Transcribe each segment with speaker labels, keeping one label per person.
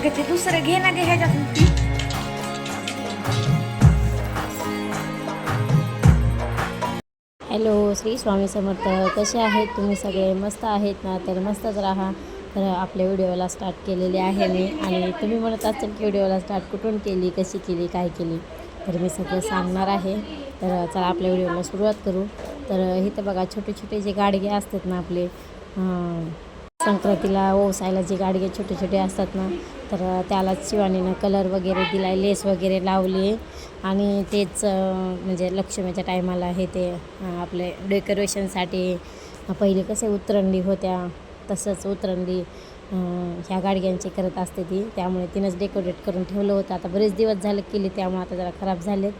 Speaker 1: अगं ते दुसरं घे ना घे ह्याच्यातून
Speaker 2: हॅलो श्री स्वामी समर्थ. कसे आहेत तुम्ही सगळे? मस्त आहेत ना? तर मस्तच राहा. तर आपल्या व्हिडिओला स्टार्ट केलेली आहे मी. आणि तुम्ही म्हणत असाल की व्हिडिओला स्टार्ट कुठून केली कशी केली काय केली? तर मी सगळं सांगणार आहे. तर चला आपल्या व्हिडिओला सुरुवात करू. तर इथं बघा छोटे छोटे जे गाडगे असतात ना आपले संक्रांतीला ओसायला जे गाडगे छोटे छोटे असतात ना तर त्याला शिवानीनं कलर वगैरे दिला लेस वगैरे लावली. आणि तेच म्हणजे लक्ष्मीच्या टायमाला हे ते आपले डेकोरेशनसाठी पहिले कसे उतरंडी होत्या तसंच उतरंडी ह्या गाडग्यांची करत असते ती. त्यामुळे तिनंच डेकोरेट करून ठेवलं होतं. आता बरेच दिवस झालं केली त्यामुळे आता जरा खराब झालेत.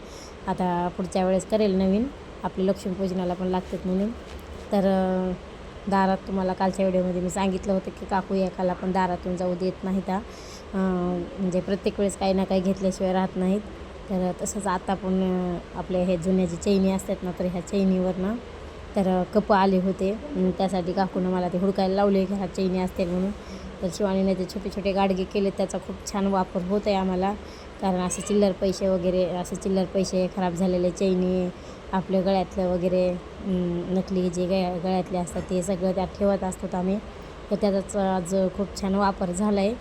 Speaker 2: आता पुढच्या वेळेस करेल नवीन. आपल्या लक्ष्मीपूजनाला पण लागतात म्हणून. तर दारात तुम्हाला कालच्या व्हिडिओमध्ये मी सांगितलं होतं की काकू एकाला पण दारातून जाऊ देत नाहीत म्हणजे प्रत्येक वेळेस काही ना काही घेतल्याशिवाय राहत नाहीत. तर तसंच आता पण आपल्या हे जुन्या जे चैनी असतात ना तर ह्या चैनीवरनं तर कप आले होते. त्यासाठी काकूनं मला ते हुडकायला लावले घरात चैनी असतील म्हणून. तर शिवानीने ते छोटे छोटे गाडगे केले त्याचा खूप छान वापर होत आहे आम्हाला. कारण असे चिल्लर पैसे वगैरे असे चिल्लर पैसे खराब झालेले चैनी आपल्या गळ्यातलं वगैरे नकली जे गळ्या गळ्यातले असतात ते सगळं त्यात ठेवत असतो आम्ही. तर त्याचाच आज खूप छान वापर झाला आहे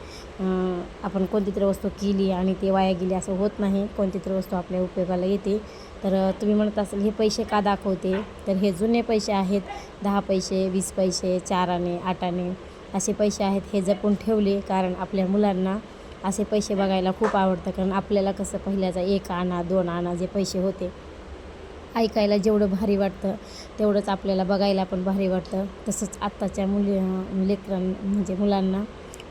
Speaker 2: आपण कोणती तरी वस्तू केली आणि ते वाया गेली असं होत नाही. कोणती तरी वस्तू आपल्या उपयोगाला येते. तर तुम्ही म्हणत असाल हे पैसे का दाखवते? तर हे जुने पैसे आहेत. दहा पैसे वीस पैसे चार आणे आठ आणे असे पैसे आहेत. हे जपून ठेवले कारण आपल्या मुलांना असे पैसे बघायला खूप आवडतं. कारण आपल्याला कसं पहिल्याचा एक आणा दोन आणा जे पैसे होते. ऐकायला जेवढं भारी वाटतं तेवढंच आपल्याला बघायला पण भारी वाटतं. तसंच आत्ताच्या मुली लेकरां म्हणजे मुलांना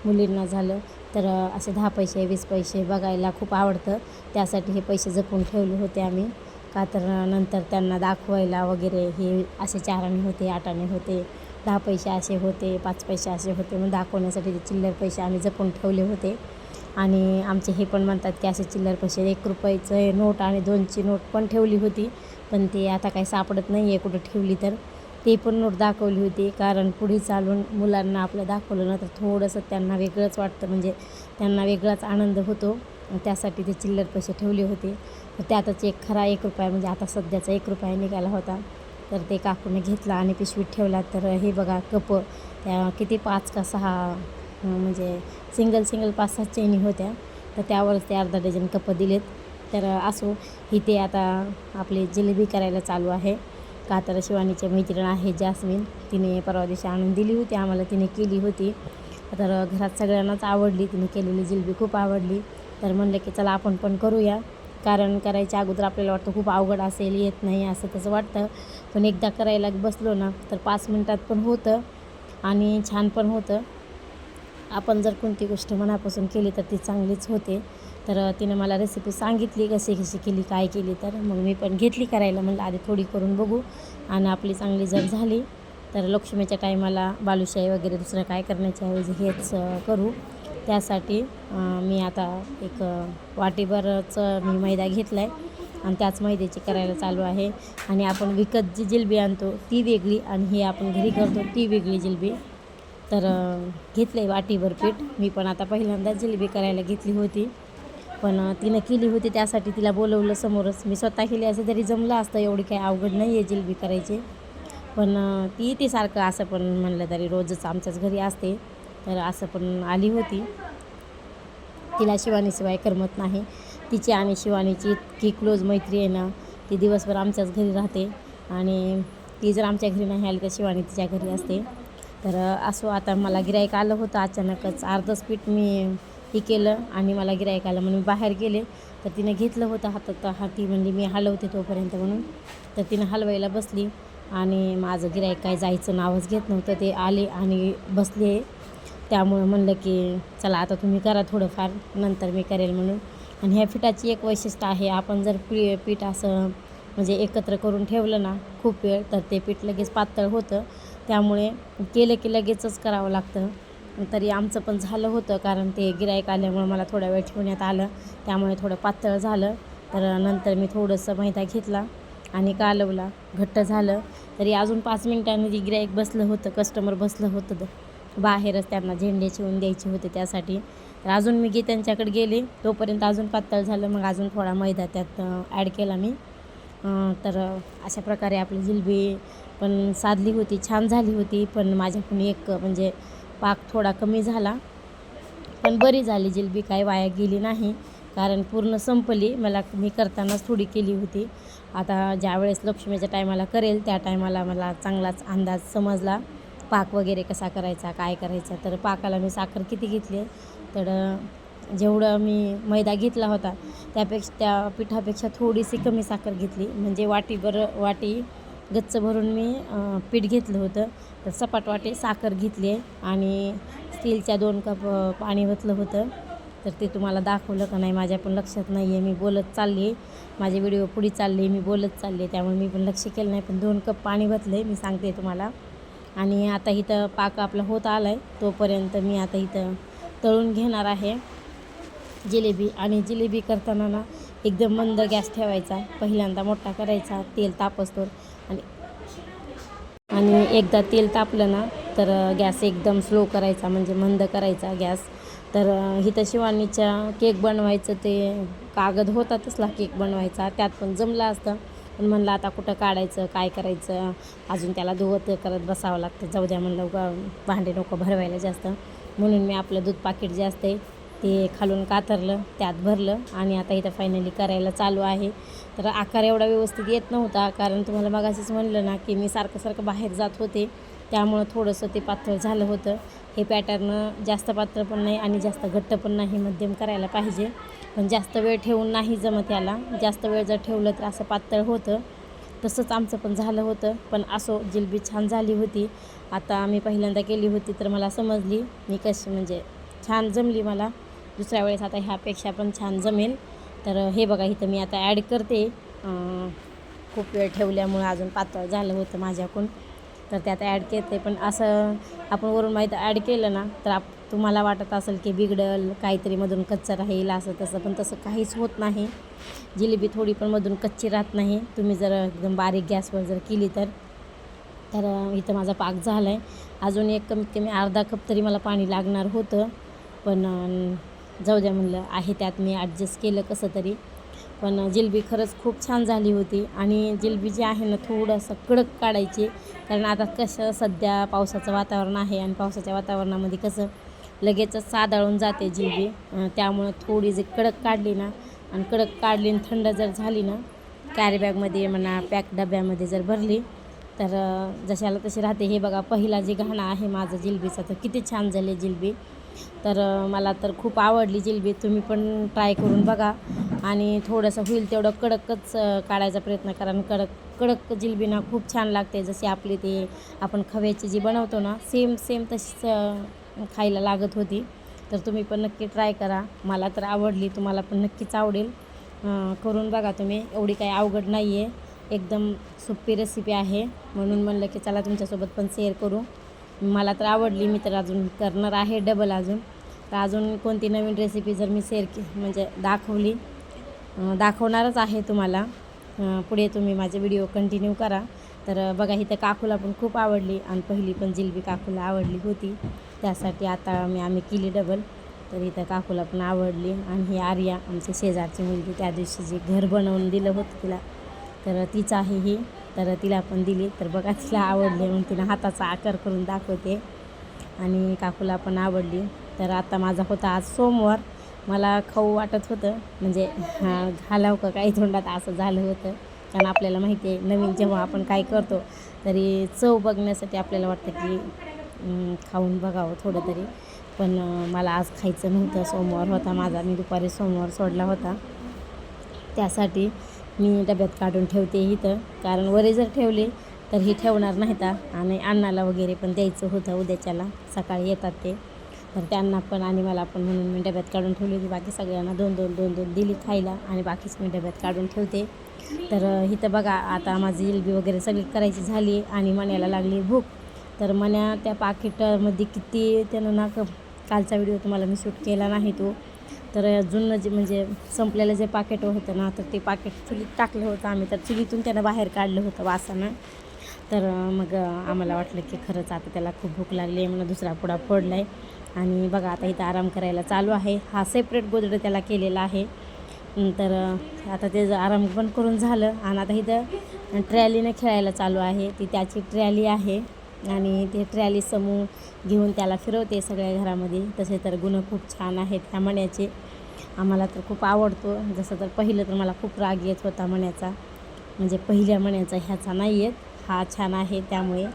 Speaker 2: मुलींना झालं तर असे दहा पैसे वीस पैसे बघायला खूप आवडतं. त्यासाठी हे पैसे जपून ठेवले होते आम्ही. का तर नंतर त्यांना दाखवायला वगैरे हे असे चाराने होते आठाने होते. दहा पैसे असे होते पाच पैसे असे होते. मग दाखवण्यासाठी ते चिल्लर पैसे आम्ही जपून ठेवले होते. आणि आमचे हे पण म्हणतात की असे चिल्लर पैसे एक रुपयाचं नोट आणि दोनची नोट पण ठेवली होती. पण ते आता काही सापडत नाही आहे कुठं ठेवली तर. ते पण नोट दाखवली होती कारण पुढे चालून मुलांना आपलं दाखवलं ना तर थोडंसं त्यांना वेगळंच वाटतं. म्हणजे त्यांना वेगळाच आनंद होतो. त्यासाठी ते चिल्लर पैसे ठेवले होते. तर त्यातच एक खरा एक रुपया म्हणजे आता सध्याचा एक रुपया निघाला होता. तर ते काकूने घेतला आणि पिशवीत ठेवला. तर हे बघा कप त्या किती पाच का सहा म्हणजे सिंगल सिंगल पाच सहा चैनी होत्या. तर त्यावरच ते अर्धा डझन कप दिलेत. तर असो इथे आता आपली जिलेबी करायला चालू आहे. कातारा शिवानीची शिवानीचे मैत्रीण आहे जास्मिन. तिने परवा दिवशी आणून दिली होती आम्हाला तिने केली होती. तर घरात सगळ्यांनाच आवडली तिने केलेली जिलेबी खूप आवडली. तर म्हणलं की चला आपण पण करूया. कारण करायच्या अगोदर आपल्याला वाटतं खूप अवघड असेल येत नाही असं तसं वाटतं. पण एकदा करायला बसलो ना तर पाच मिनटात पण होतं आणि छान पण होतं. आपण जर कोणती गोष्ट मनापासून केली तर ती चांगलीच होते. तर तिनं मला रेसिपी सांगितली कशी कशी केली काय केली तर मग मी पण घेतली करायला. म्हणलं आधी थोडी करून बघू. आणि आपली चांगली जर झाली. तर लक्ष्मीच्या टायमाला बालुशाही वगैरे दुसरं काय करण्याच्या ऐवजी हेच करू. त्यासाठी मी आता एक अं, वाटीभरच मी मैदा घेतला आहे आणि त्याच मैद्याची करायला चालू आहे. आणि आपण विकत जी जिलबी आणतो ती वेगळी. आणि ही आपण घरी करतो ती वेगळी जिलबी. तर घेतलं आहे वाटीभर पीठ. मी पण आता पहिल्यांदा जिलेबी करायला घेतली होती. पण तिनं केली होती त्यासाठी तिला बोलवलं समोरच. मी स्वतः केली असं जरी जमलं असतं एवढी काही अवघड नाही आहे जिलबी करायची. पण ती ती सारखं असं पण म्हणलं तरी रोजच आमच्याच घरी असते. तर असं पण आली होती. तिला शिवानीशिवाय करमत नाही. तिची आणि शिवानीची इतकी क्लोज मैत्री आहे ना ती दिवसभर आमच्याच घरी राहते. आणि ती जर आमच्या घरी नाही आली तर शिवानी तिच्या घरी असते. तर असो आता मला गिरायक आलं होतं अचानकच. अर्धच पीठ मी हे केलं आणि मला गिरायक आलं. म्हणून मी बाहेर गेले. तर तिनं घेतलं होतं हातात हाती. म्हणजे मी हलवते तोपर्यंत म्हणून. तर तिनं हलवायला बसली. आणि माझं गिरायक काय जायचं नावच घेत नव्हतं. ते आले आणि बसले. त्यामुळं म्हणलं की चला आता तुम्ही करा थोडंफार. नंतर मी करेल म्हणून. आणि ह्या पिठाची एक वैशिष्ट्य आहे. आपण जर पी पीठ असं म्हणजे एकत्र करून ठेवलं ना खूप वेळ तर ते पीठ लगेच पातळ होतं. त्यामुळे केलं की लगेचच करावं लागतं. तरी आमचं पण झालं होतं कारण ते गिरायक आल्यामुळं मला थोडा वेळ ठेवण्यात आलं. त्यामुळे थोडं पातळ झालं. तर नंतर मी थोडंसं मैदा घेतला आणि कालवला. घट्ट झालं. तरी अजून पाच मिनिटांनी जे गिरायक बसलं होतं कस्टमर बसलं होतं बाहेरच त्यांना झेंडे शिवून द्यायचे होते त्यासाठी. तर अजून मी गी त्यांच्याकडे गेले. तोपर्यंत अजून पातळ झालं. मग अजून थोडा मैदा त्यात ॲड केला मी. तर अशा प्रकारे आपली जिलबी पण साधली होती छान झाली होती. पण माझ्याकडून एक म्हणजे पाक थोडा कमी झाला. पण बरी झाली जिलबी काय वाया गेली नाही. कारण पूर्ण संपली. मला मी करतानाच थोडी केली होती. आता ज्यावेळेस लक्ष्मीच्या टायमाला करेल त्या टायमाला मला चांगलाच अंदाज समजला. पाक वगैरे कसा करायचा काय करायचा. तर पाकाला मी साखर किती घेतली? तर जेवढं मी मैदा घेतला होता त्यापेक्षा त्या पिठापेक्षा थोडीशी कमी साखर घेतली. म्हणजे वाटीभर वाटी गच्च भरून मी पीठ घेतलं होतं. तर सपाट वाटे साखर घेतली आणि स्टीलच्या दोन कप पाणी ओतलं होतं. तर ते तुम्हाला दाखवलं का नाही माझ्या पण लक्षात नाही आहे मी बोलत चालली. आहे माझे व्हिडिओ पुढे चालले. मी बोलत चालले. त्यामुळे मी पण लक्ष केलं नाही. पण दोन कप पाणी घातलं आहे मी सांगते तुम्हाला. आणि आता इथं पाक आपला होत आला आहे तोपर्यंत मी आता इथं तळून घेणार आहे जिलेबी. आणि जिलेबी करताना ना एकदम मंद गॅस ठेवायचा पहिल्यांदा मोठा करायचा तेल तापसतोर आणि आणि एकदा तेल तापलं ना तर गॅस एकदम स्लो करायचा म्हणजे मंद करायचा गॅस. तर इथं शिवानीच्या केक बनवायचं ते कागद होता तसला केक बनवायचा. त्यात पण जमलं असतं. पण म्हणलं आता कुठं काढायचं काय करायचं? अजून त्याला धुवत करत बसावं लागतं. जाऊ द्या म्हणलं भांडे नको भरवायला जास्त. म्हणून मी आपलं दूध पाकिट जे असते ते खालून कातरलं त्यात भरलं आणि आता इथं फायनली करायला चालू आहे. तर आकार एवढा व्यवस्थित येत नव्हता कारण तुम्हाला मगाशीच म्हणलं ना की मी सारखं सारखं बाहेर जात होते. त्यामुळं थोडंसं ते पातळ झालं होतं. हे पॅटर्न जास्त पातळ पण नाही आणि जास्त घट्ट पण नाही मध्यम करायला पाहिजे. पण जास्त वेळ ठेवून नाही जमत याला. जास्त वेळ जर ठेवलं तर असं पातळ होतं. तसंच आमचं पण झालं होतं पण असो जिलबी छान झाली होती. आता आम्ही पहिल्यांदा केली होती तर मला समजली. मी कशी म्हणजे छान जमली मला. दुसऱ्या वेळेस आता ह्यापेक्षा पण छान जमेल. तर हे बघा इथं मी आता ॲड करते. खूप वेळ ठेवल्यामुळं अजून पातळ झालं होतं माझ्याकडून. तर त्यात ॲड करते. पण असं आपण वरून माहीत ॲड केलं ना तर आप तुम्हाला वाटत असेल की बिघडल काहीतरी मधून कच्चं राहील असं तसं. पण तसं काहीच होत नाही. जिलेबी थोडी पण मधून कच्ची राहत नाही. तुम्ही जर एकदम बारीक गॅसवर जर केली तर. तर इथं माझा पाक झाला आहे अजून एक कमीत कमी अर्धा कप तरी मला पाणी लागणार होतं. पण जाऊ द्या म्हणलं आहे त्यात मी ॲडजस्ट केलं कसं तरी. पण जिलबी खरंच खूप छान झाली होती. आणि जिलबी जी आहे ना थोडंसं कडक काढायची. कारण आता कसं सध्या पावसाचं वातावरण आहे आणि पावसाच्या वातावरणामध्ये कसं लगेचच सादाळून जाते जिलबी. त्यामुळं थोडी जी कडक काढली ना आणि कडक काढली आणि थंड जर झाली ना कॅरीबॅगमध्ये म्हणा पॅक डब्यामध्ये जर भरली तर जशाला तशी राहते. हे बघा पहिला जे घाणा आहे माझं जिलबीचा तर किती छान झाले जिलबी. तर मला तर खूप आवडली जिलबी. तुम्ही पण ट्राय करून बघा. आणि थोडंसं होईल तेवढं कडकच काढायचा प्रयत्न करा. आणि कडक कडक जिलबी ना खूप छान लागते. जशी आपली ते आपण खव्याची जी बनवतो ना सेम सेम तशीच खायला लागत होती. तर तुम्ही पण नक्की ट्राय करा. मला तर आवडली. तुम्हाला पण नक्कीच आवडेल. करून बघा तुम्ही. एवढी काही अवघड नाही आहे एकदम सोपी रेसिपी आहे. म्हणून म्हणलं की चला तुमच्यासोबत पण शेअर करू. मला तर आवडली मी तर अजून करणार आहे डबल अजून. तर अजून कोणती नवीन रेसिपी जर मी शेअर के म्हणजे दाखवली दाखवणारच आहे तुम्हाला. पुढे तुम्ही माझे व्हिडिओ कंटिन्यू करा. तर बघा इथं काकूला पण खूप आवडली आणि पहिली पण जिलबी काकूला आवडली होती. त्यासाठी आता मी आम्ही केली डबल तर इथं काकूला पण आवडली आणि ही आर्या आमची शेजारची मुलगी त्या दिवशी जे घर बनवून दिलं होतं तिला. तर तीच आहे ही. तर तिला पण दिली. तर बघा तिला आवडली म्हणून तिनं हाताचा आकार करून दाखवते. आणि काकूला पण आवडली. तर आता माझा होता आज सोमवार. मला खाऊ वाटत होतं. म्हणजे घालाव का काही तोंडात? असं झालं होतं. कारण आपल्याला माहिती आहे नवीन जेव्हा आपण काय करतो तरी चव बघण्यासाठी आपल्याला वाटतं की खाऊन बघावं थोडं तरी. पण मला आज खायचं नव्हतं. सोमवार होता माझा. मी दुपारी सोमवार सोडला होता. त्यासाठी मी डब्यात काढून ठेवते इथं. कारण वरे जर ठेवले तर ही ठेवणार नाहीत आणि अण्णाला वगैरे पण द्यायचं होतं उद्याच्याला. सकाळी येतात ते. तर त्यांना पण आणि मला पण म्हणून मी डब्यात काढून ठेवली होती. बाकी सगळ्यांना दोन दोन दोन दोन दिली खायला आणि बाकीच मी डब्यात काढून ठेवते. तर इथं बघा आता माझी इलबी वगैरे सगळी करायची झाली आणि मण्याला लागली भूक. तर मण्या त्या पाकिटामध्ये किती त्यानं ना कालचा व्हिडिओ तुम्हाला मी शूट केला नाही तो. तर जुनं जे म्हणजे संपलेलं जे पाकेट होतं ना तर ते पाकेट चुलीत टाकलं होतं आम्ही. तर चुलीतून त्यानं बाहेर काढलं होतं वासानं. तर मग आम्हाला वाटलं की खरंच आता त्याला खूप भूक लागली आहे म्हणून दुसरा पुडा पडला आहे आणि बघा आता इथं आराम करायला चालू आहे. हा सेपरेट गोदडं त्याला केलेला आहे. तर आता ते आराम पण करून झालं. आणि आता इथं ट्रॅलीनं खेळायला चालू आहे. ती त्याची ट्रॅली आहे. आणि ते ट्रॅली समूह घेऊन त्याला फिरवते सगळ्या घरामध्ये. तसे तर गुण खूप छान आहेत ह्या मण्याचे. आम्हाला तर खूप आवडतो. जसं तर पहिलं तर मला खूप राग येत होता मण्याचा. म्हणजे पहिल्या मण्याचा ह्याचा नाही येत हा छान आहे त्यामुळे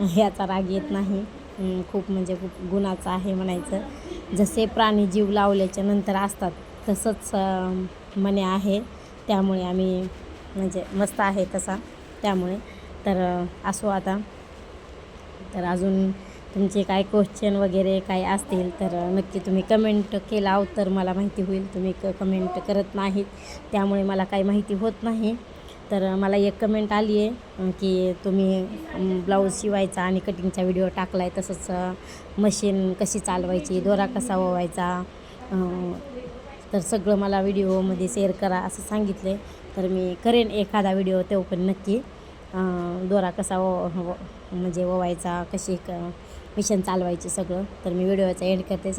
Speaker 2: ह्याचा राग येत नाही. खूप म्हणजे खूप गुणाचा आहे म्हणायचं. जसे प्राणी जीव लावल्याच्या नंतर असतात तसंच मने आहे. त्यामुळे आम्ही म्हणजे मस्त आहे तसा. त्यामुळे तर असो आता. तर अजून तुमचे काय क्वेश्चन वगैरे काय असतील तर नक्की तुम्ही कमेंट केला तर मला माहिती होईल. तुम्ही क कमेंट करत नाहीत त्यामुळे मला काही माहिती होत नाही. तर मला एक कमेंट आली आहे की तुम्ही ब्लाऊज शिवायचा आणि कटिंगचा व्हिडिओ टाकला आहे तसंच मशीन कशी चालवायची दोरा कसा ओवायचा तर सगळं मला व्हिडिओमध्ये शेअर करा असं सांगितलं आहे तर मी करेन एखादा व्हिडिओ तो पण नक्की. दोरा कसा ओ म्हणजे ओवायचा कशी क मिशन चालवायची सगळं तर मी व्हिडिओचा एंड करते.